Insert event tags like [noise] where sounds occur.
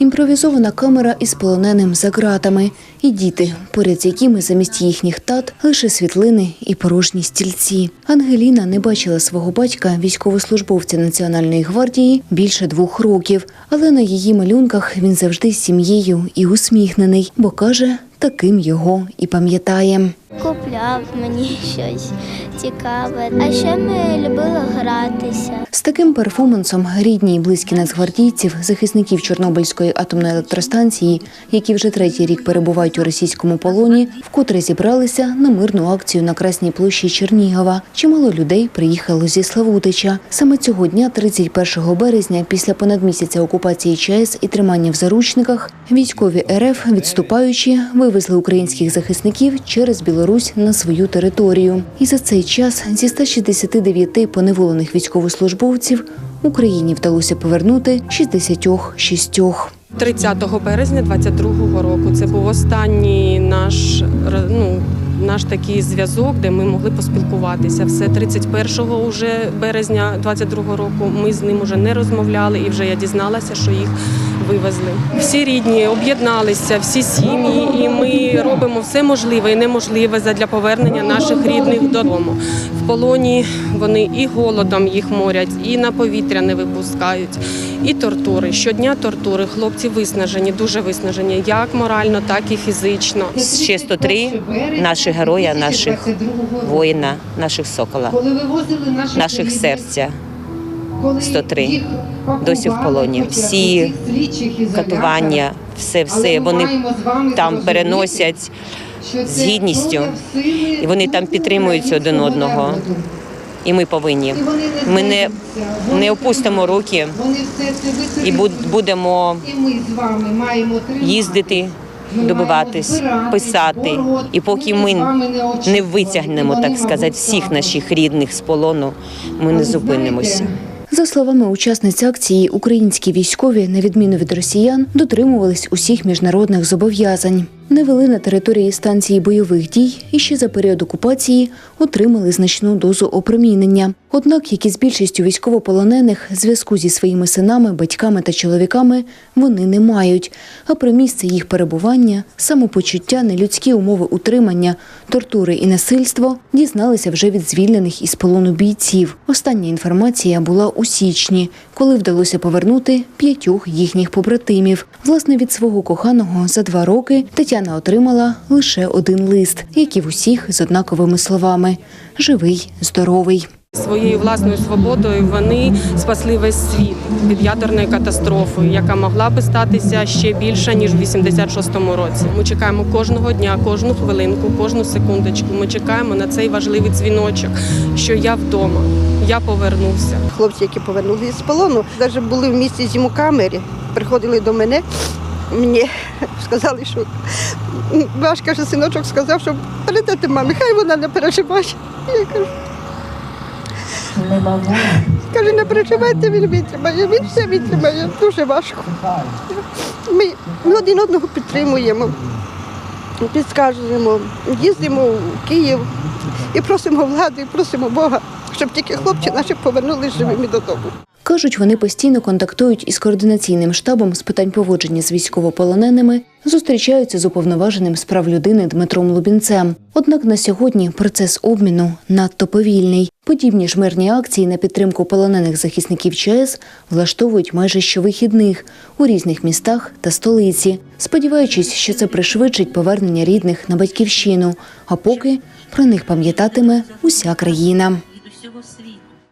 Імпровізована камера із полоненим за ґратами. І діти, поряд з якими замість їхніх тат лише світлини і порожні стільці. Ангеліна не бачила свого батька, військовослужбовця Національної гвардії, більше двох років. Але на її малюнках він завжди з сім'єю і усміхнений, бо каже, таким його і пам'ятає. Купляв мені щось цікаве. А ще ми любили гратися. З таким перформансом рідні і близькі нацгвардійців, захисників Чорнобильської атомної електростанції, які вже третій рік перебувають у російському полоні, вкотре зібралися на мирну акцію на Красній площі Чернігова. Чимало людей приїхало зі Славутича. Саме цього дня, 31 березня, після понад місяця окупації ЧАЕС і тримання в заручниках, військові РФ, відступаючи, вивезли українських захисників через Білорусь на свою територію. І за цей час зі 169 поневолених військовослужбовців Україні вдалося повернути 66. 30 березня 22-го року. Це був останній наш ну, наш такий зв'язок, де ми могли поспілкуватися. Все 31 уже березня 22-го року ми з ним уже не розмовляли, і вже я дізналася, що їх вивезли. Всі рідні об'єдналися, всі сім'ї, і ми робимо все можливе і неможливе для повернення наших рідних додому. В полоні вони і голодом їх морять, і на повітря не випускають, і тортури. Щодня тортури. Хлопці виснажені, дуже виснажені, як морально, так і фізично. Ще 103 наших героя, наших воїна, наших сокола, наших серця. 103 досі в полоні. Всі катування, все, все вони там переносять з гідністю, і вони там підтримують один одного. І ми повинні. Ми не, не опустимо руки і буд- будемо їздити, добиватись, писати. І поки ми не витягнемо, так сказати, всіх наших рідних з полону, ми не зупинимося. За словами учасниць акції, українські військові, на відміну від росіян, дотримувались усіх міжнародних зобов'язань. Не вели на території станції бойових дій і ще за період окупації отримали значну дозу опромінення. Однак, як і з більшістю військовополонених, зв'язку зі своїми синами, батьками та чоловіками вони не мають. А про місце їх перебування, самопочуття, нелюдські умови утримання, тортури і насильство дізналися вже від звільнених із полону бійців. Остання інформація була у січні, коли вдалося повернути п'ятьох їхніх побратимів. Власне, від свого коханого за два роки Тетяна отримала лише один лист, як і в усіх з однаковими словами: живий, здоровий. Своєю власною свободою вони спасли весь світ від ядерної катастрофи, яка могла би статися ще більше ніж в 86-му році. Ми чекаємо кожного дня, кожну хвилинку, кожну секундочку. Ми чекаємо на цей важливий дзвіночок, що я вдома, я повернувся. Хлопці, які повернулися з полону, навіть були в місті зімокамері, приходили до мене. Мені [laughs] сказали, що ваш каже, синочок сказав, що передати мамі, хай вона не переживає. Я кажу, каже, не переживайте, він витримає, він все витримає, дуже важко. Ми, один одного підтримуємо, підказуємо, їздимо в Київ і просимо влади, і просимо Бога, щоб тільки хлопці наші повернулися живими додому. Кажуть, вони постійно контактують із координаційним штабом з питань поводження з військовополоненими, зустрічаються з уповноваженим з прав людини Дмитром Лубінцем. Однак на сьогодні процес обміну надто повільний. Подібні ж мирні акції на підтримку полонених захисників ЧАЕС влаштовують майже щовихідних у різних містах та столиці, сподіваючись, що це пришвидшить повернення рідних на батьківщину. А поки про них пам'ятатиме уся країна.